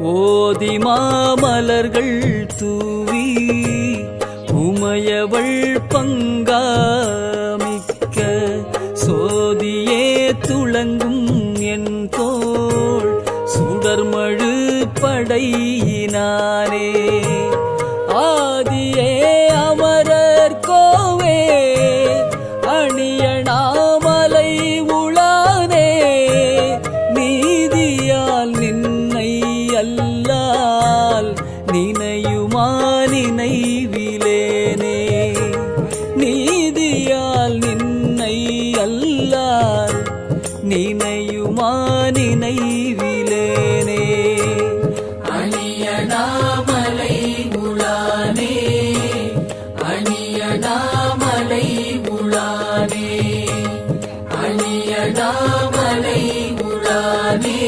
ஓதி மாமலர்கள் தூவி உமையவள் பங்காமிக்க சோதியே துளங்கும் என் தோள் சுடர்மழு படையினானே. கல்லால் நினையுமா நினைவிலேனே நீதியால் நின்னை அல்லால் நினையுமா நினைவிலேனே அணியனாமலை உளானே அணியனாமலை உளானே அணியனாமலை உளானே